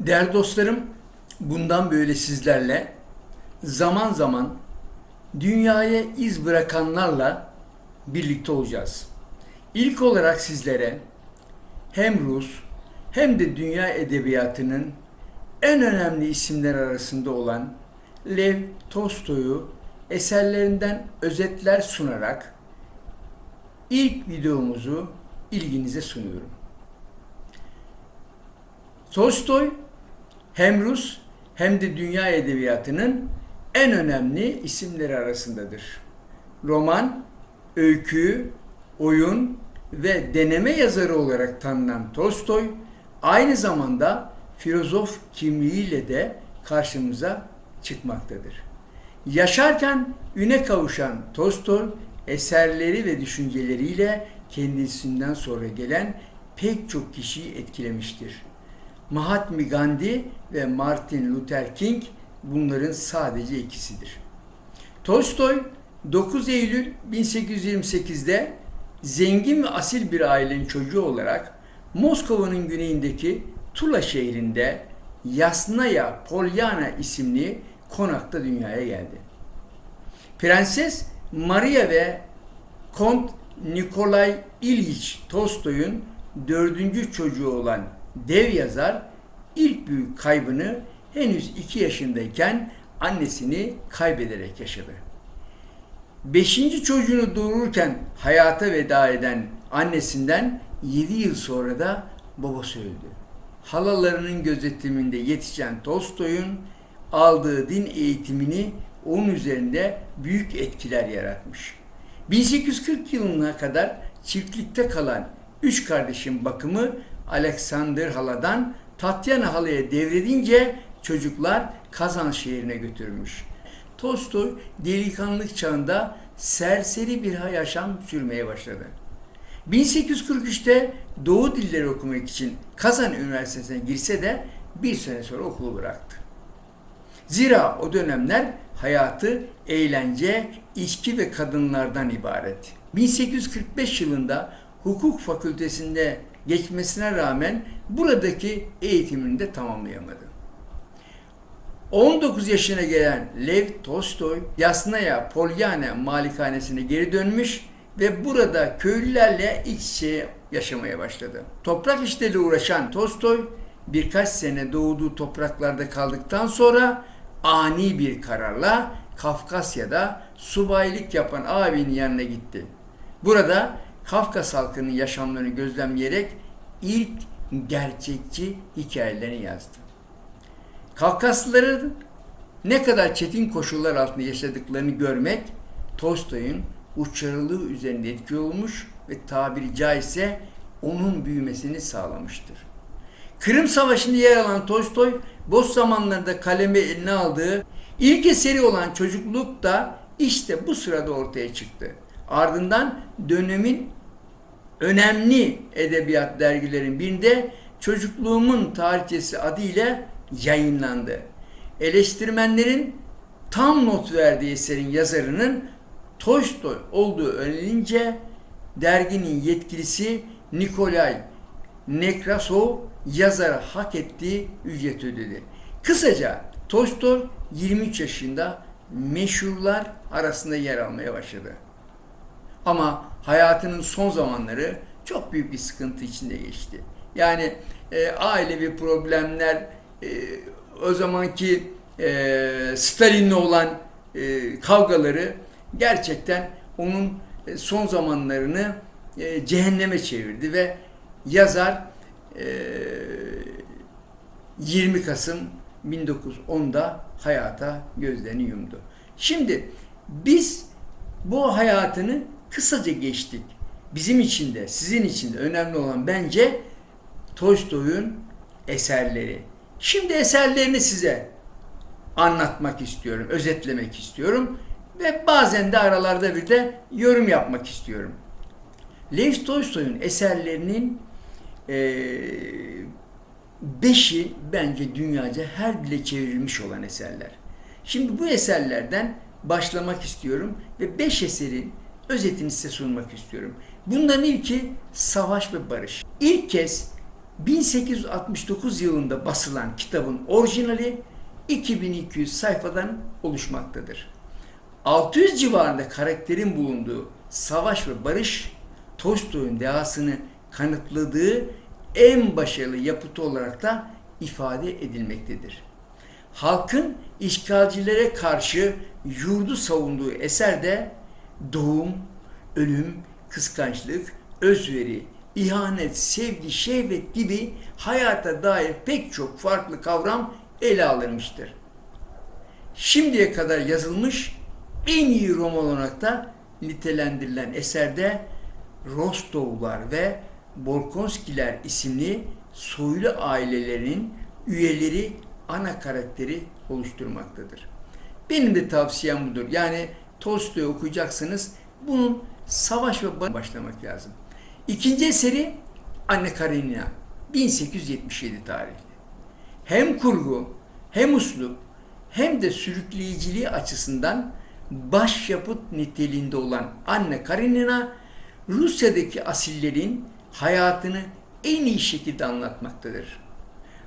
Değerli dostlarım, bundan böyle sizlerle zaman zaman dünyaya iz bırakanlarla birlikte olacağız. İlk olarak sizlere hem Rus hem de dünya edebiyatının en önemli isimler arasında olan Lev Tolstoy'u eserlerinden özetler sunarak ilk videomuzu ilginize sunuyorum. Tolstoy hem Rus hem de dünya edebiyatının en önemli isimleri arasındadır. Roman, öykü, oyun ve deneme yazarı olarak tanınan Tolstoy aynı zamanda filozof kimliğiyle de karşımıza çıkmaktadır. Yaşarken üne kavuşan Tolstoy eserleri ve düşünceleriyle kendisinden sonra gelen pek çok kişiyi etkilemiştir. Mahatma Gandhi ve Martin Luther King bunların sadece ikisidir. Tolstoy 9 Eylül 1828'de zengin ve asil bir ailenin çocuğu olarak Moskova'nın güneyindeki Tula şehrinde Yasnaya Polyana isimli konakta dünyaya geldi. Prenses Maria ve Kont Nikolay İlyich Tolstoy'un dördüncü çocuğu olan dev yazar ilk büyük kaybını henüz 2 yaşındayken annesini kaybederek yaşadı. Beşinci çocuğunu doğururken hayata veda eden annesinden 7 yıl sonra da babası öldü. Halalarının gözetiminde yetişen Tolstoy'un aldığı din eğitimini onun üzerinde büyük etkiler yaratmış. 1840 yılına kadar çiftlikte kalan üç kardeşin bakımı Alexander haladan Tatyana halaya devredince çocuklar Kazan şehrine götürülmüş. Tolstoy delikanlılık çağında serseri bir yaşam sürmeye başladı. 1843'te Doğu dilleri okumak için Kazan Üniversitesi'ne girse de bir sene sonra okulu bıraktı. Zira o dönemler hayatı eğlence, içki ve kadınlardan ibaret. 1845 yılında hukuk fakültesinde geçmesine rağmen buradaki eğitimini de tamamlayamadı. 19 yaşına gelen Lev Tolstoy Yasnaya Polyana malikanesine geri dönmüş ve burada köylülerle iç içe yaşamaya başladı. Toprak işleriyle uğraşan Tolstoy birkaç sene doğduğu topraklarda kaldıktan sonra ani bir kararla Kafkasya'da subaylık yapan abinin yanına gitti. Burada Kafkas halkının yaşamlarını gözlemleyerek ilk gerçekçi hikayelerini yazdı. Kafkaslıların ne kadar çetin koşullar altında yaşadıklarını görmek Tolstoy'un uçarılığı üzerinde etki olmuş ve tabiri caizse onun büyümesini sağlamıştır. Kırım Savaşı'nda yer alan Tolstoy, boş zamanlarında kalemi eline aldığı ilk eseri olan Çocukluk da işte bu sırada ortaya çıktı. Ardından dönemin önemli edebiyat dergilerin birinde Çocukluğumun Tarihçesi adıyla yayınlandı. Eleştirmenlerin tam not verdiği eserin yazarının Tolstoy olduğu öğrenince derginin yetkilisi Nikolay Nekrasov yazara hak ettiği ücret ödedi. Kısaca Tolstoy 23 yaşında meşhurlar arasında yer almaya başladı. Ama hayatının son zamanları çok büyük bir sıkıntı içinde geçti. Yani e, ailevi problemler, e, o zamanki e, Stalin'le olan e, kavgaları gerçekten onun e, son zamanlarını e, cehenneme çevirdi ve yazar e, 20 Kasım 1910'da hayata gözlerini yumdu. Şimdi biz bu hayatını kısaca geçtik. Bizim için de, sizin için de önemli olan bence Tolstoy'un eserleri. Şimdi eserlerini size anlatmak istiyorum, özetlemek istiyorum ve bazen de aralarda bir de yorum yapmak istiyorum. Lev Tolstoy'un eserlerinin e, beşi bence dünyaca her dile çevrilmiş olan eserler. Şimdi bu eserlerden başlamak istiyorum ve beş eserin özetini size sunmak istiyorum. Bunların ilki Savaş ve Barış. İlk kez 1869 yılında basılan kitabın orijinali 2200 sayfadan oluşmaktadır. 600 civarında karakterin bulunduğu Savaş ve Barış, Tolstoy'un dehasını kanıtladığı en başarılı yapıtı olarak da ifade edilmektedir. Halkın işgalcilere karşı yurdu savunduğu eserde doğum, ölüm, kıskançlık, özveri, ihanet, sevgi, şehvet gibi hayata dair pek çok farklı kavram ele alınmıştır. Şimdiye kadar yazılmış en iyi roman olarak da nitelendirilen eserde Rostovlar ve Bolkonskiler isimli soylu ailelerin üyeleri ana karakteri oluşturmaktadır. Benim de tavsiyem budur. Yani Tolstoy okuyacaksınız. Bunun savaş ve barış başlamak lazım. İkinci eseri Anne Karenina 1877 tarihli. Hem kurgu hem uslup hem de sürükleyiciliği açısından başyapıt niteliğinde olan Anne Karenina Rusya'daki asillerin hayatını en iyi şekilde anlatmaktadır.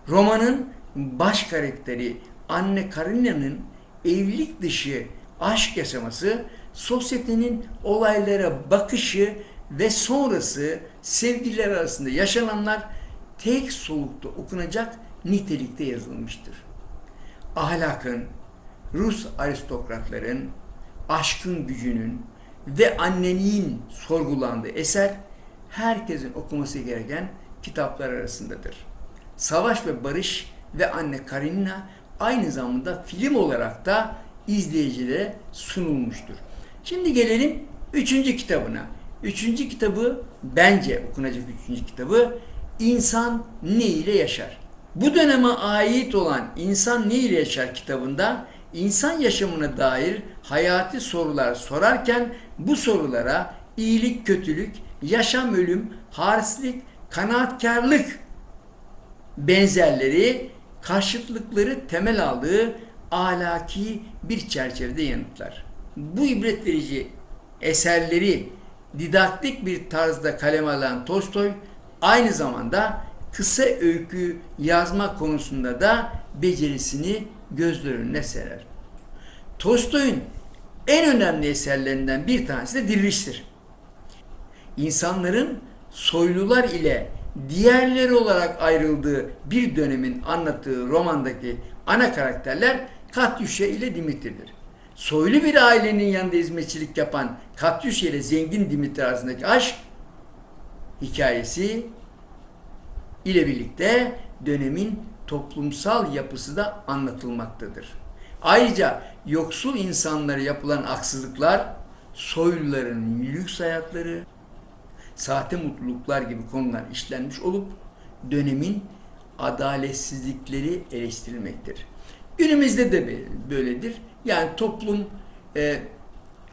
Romanın baş karakteri Anne Karenina'nın evlilik dışı aşk yaşaması, sosyetenin olaylara bakışı ve sonrası sevgililer arasında yaşananlar tek solukta okunacak nitelikte yazılmıştır. Ahlakın, Rus aristokratların, aşkın gücünün ve anneliğin sorgulandığı eser herkesin okuması gereken kitaplar arasındadır. Savaş ve Barış ve Anne Karenina aynı zamanda film olarak da izleyicilere sunulmuştur. Şimdi gelelim üçüncü kitabına. Üçüncü kitabı bence okunacak üçüncü kitabı İnsan Ne ile Yaşar. Bu döneme ait olan İnsan Ne ile Yaşar kitabında insan yaşamına dair hayati sorular sorarken bu sorulara iyilik, kötülük, yaşam, ölüm, harislik, kanaatkarlık benzerleri, karşıtlıkları temel aldığı ahlaki bir çerçevede yanıtlar. Bu ibret verici eserleri didaktik bir tarzda kaleme alan Tolstoy aynı zamanda kısa öykü yazma konusunda da becerisini gözler önüne serer. Tolstoy'un en önemli eserlerinden bir tanesi de Diriliş'tir. İnsanların soylular ile diğerleri olarak ayrıldığı bir dönemin anlattığı romandaki ana karakterler Katyusha ile Dimitri'dir. Soylu bir ailenin yanında hizmetçilik yapan Katyusha ile zengin Dimitri arasındaki aşk hikayesi ile birlikte dönemin toplumsal yapısı da anlatılmaktadır. Ayrıca yoksul insanlara yapılan haksızlıklar, soyluların lüks hayatları, sahte mutluluklar gibi konular işlenmiş olup dönemin adaletsizlikleri eleştirilmektir. Günümüzde de böyledir. Yani toplum e,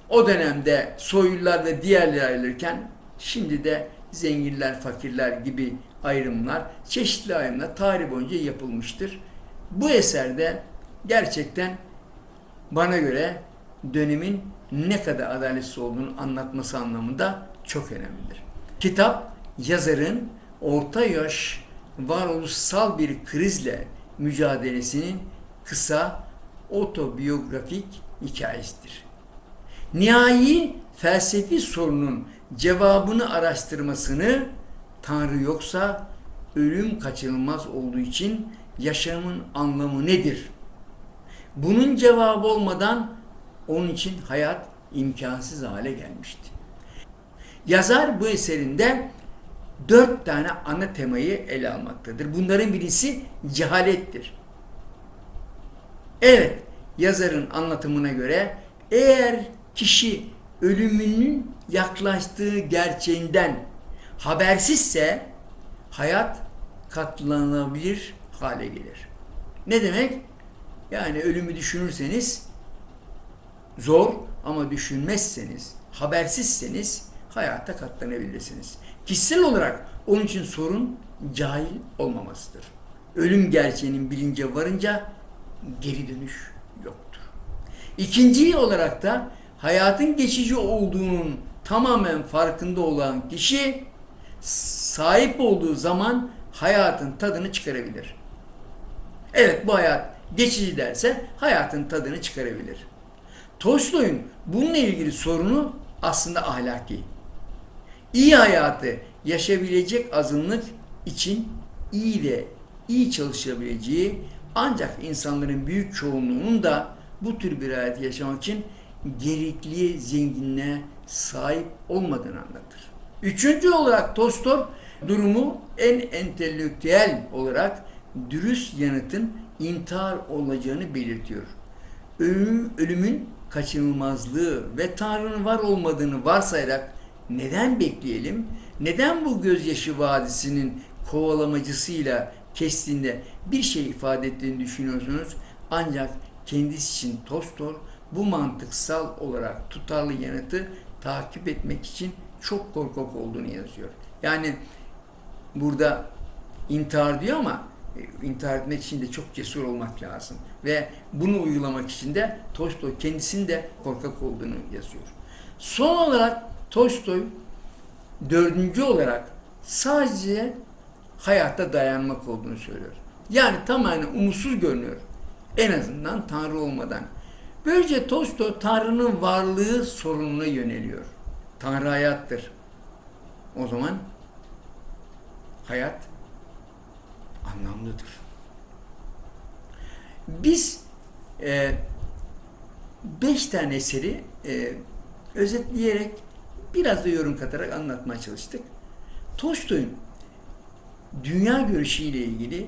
o dönemde soylular ve diğerleri ayrılırken şimdi de zenginler, fakirler gibi ayrımlar, çeşitli ayrımlar tarih boyunca yapılmıştır. Bu eserde gerçekten bana göre dönemin ne kadar adaletsiz olduğunu anlatması anlamında çok önemlidir. Kitap yazarın orta yaş varoluşsal bir krizle mücadelesinin kısa otobiyografik hikayesidir. Nihai felsefi sorunun cevabını araştırmasını Tanrı yoksa ölüm kaçınılmaz olduğu için yaşamın anlamı nedir? Bunun cevabı olmadan onun için hayat imkansız hale gelmişti. Yazar bu eserinde dört tane ana temayı ele almaktadır. Bunların birisi cehalettir. Evet, yazarın anlatımına göre eğer kişi ölümünün yaklaştığı gerçeğinden habersizse hayat katlanabilir hale gelir. Ne demek? Yani ölümü düşünürseniz zor ama düşünmezseniz, habersizseniz hayata katlanabilirsiniz. Kişisel olarak onun için sorun cahil olmamasıdır. Ölüm gerçeğinin bilince varınca geri dönüş yoktur. İkinci olarak da hayatın geçici olduğunun tamamen farkında olan kişi sahip olduğu zaman hayatın tadını çıkarabilir. Evet bu hayat geçici derse hayatın tadını çıkarabilir. Tolstoy'un bununla ilgili sorunu aslında ahlaki. İyi hayatı yaşayabilecek azınlık için iyi de iyi çalışabileceği ancak insanların büyük çoğunluğunun da bu tür bir hayat yaşamak için gerekli zenginliğe sahip olmadığını anlatır. Üçüncü olarak Tolstoy durumu en entelektüel olarak dürüst yanıtın intihar olacağını belirtiyor. Ölüm, ölümün kaçınılmazlığı ve Tanrı'nın var olmadığını varsayarak neden bekleyelim? Neden bu gözyaşı vadisinin kovalamacısıyla kestiğinde bir şey ifade ettiğini düşünüyorsunuz? Ancak kendisi için Tolstoy bu mantıksal olarak tutarlı yanıtı takip etmek için çok korkak olduğunu yazıyor. Yani burada intihar diyor ama e, intihar etmek için de çok cesur olmak lazım. Ve bunu uygulamak için de Tolstoy kendisinin de korkak olduğunu yazıyor. Son olarak Tolstoy dördüncü olarak sadece hayatta dayanmak olduğunu söylüyor. Yani tamamen umutsuz görünüyor. En azından Tanrı olmadan. Böylece Tolstoy Tanrı'nın varlığı sorununa yöneliyor. Tanrı hayattır. O zaman hayat anlamlıdır. Biz e, beş tane eseri e, özetleyerek biraz da yorum katarak anlatmaya çalıştık. Tolstoy'un dünya görüşüyle ilgili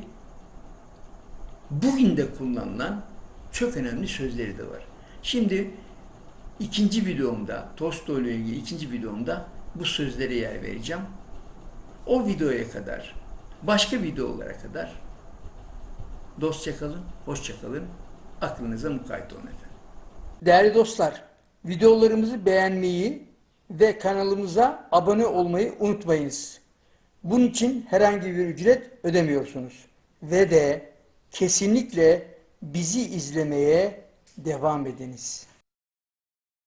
bugün de kullanılan çok önemli sözleri de var. Şimdi ikinci videomda, Tolstoy ile ilgili ikinci videomda bu sözlere yer vereceğim. O videoya kadar, başka videolara kadar dostça kalın, hoşça kalın, aklınıza mukayyet olun efendim. Değerli dostlar, videolarımızı beğenmeyi ve kanalımıza abone olmayı unutmayınız. Bunun için herhangi bir ücret ödemiyorsunuz. Ve de kesinlikle bizi izlemeye devam ediniz.